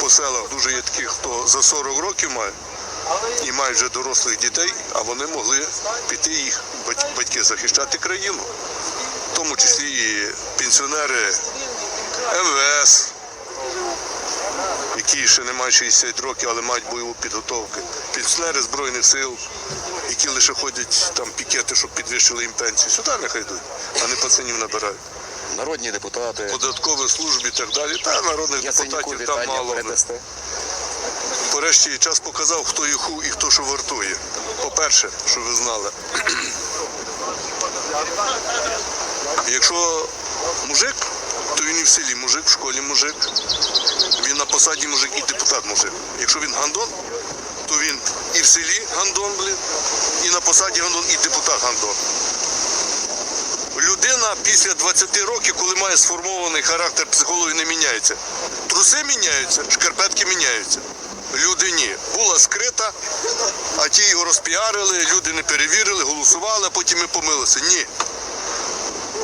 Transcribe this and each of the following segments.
по селах дуже є таких, хто за 40 років має і мають вже дорослих дітей, а вони могли піти їх батьки захищати країну, в тому числі і пенсіонери МВС, які ще не мають 60 років, але мають бойову підготовку, пенсіонери Збройних сил, які лише ходять там пікети, щоб підвищили їм пенсію. Сюди нехай йдуть, а не пацанів набирають. Народні депутати. Податкові служби і так далі. Та народних Яценюку депутатів там вітання мало. передасте. Порешті час показав, хто ху і хто що вартує. По-перше, що ви знали. Якщо мужик, то він і в селі мужик, в школі мужик. Він на посаді мужик і депутат мужик. Якщо він гандон, то він і в селі гандон, блін, і на посаді гандон, і депутат гандон. Людина після 20 років, коли має сформований характер психології, не міняється. Труси міняються, шкарпетки міняються. Люди ні. Була скрита, а ті його розпіарили, люди не перевірили, голосували, а потім ми помилися. Ні.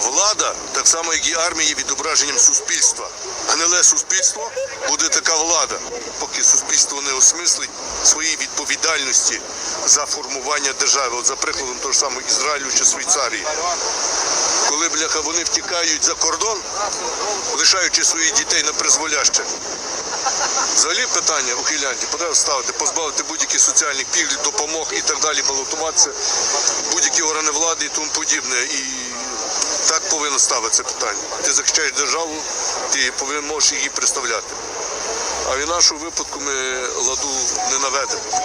Влада, так само як і армія, є відображенням суспільства. Гниле суспільство буде така влада, поки суспільство не осмислить свої відповідальності за формування держави. От за прикладом того ж самого Ізраїлю чи Швейцарії. Коли бляха вони втікають за кордон, лишаючи своїх дітей на призволяще. Взагалі питання у Фінляндії потрібно ставити, позбавити будь-яких соціальних пільг, допомог і так далі, балотуватися, будь-які органи влади і тому подібне. І так повинно ставитися питання. Ти захищаєш державу, ти повинен можеш її представляти. А в нашому випадку ми ладу не наведемо.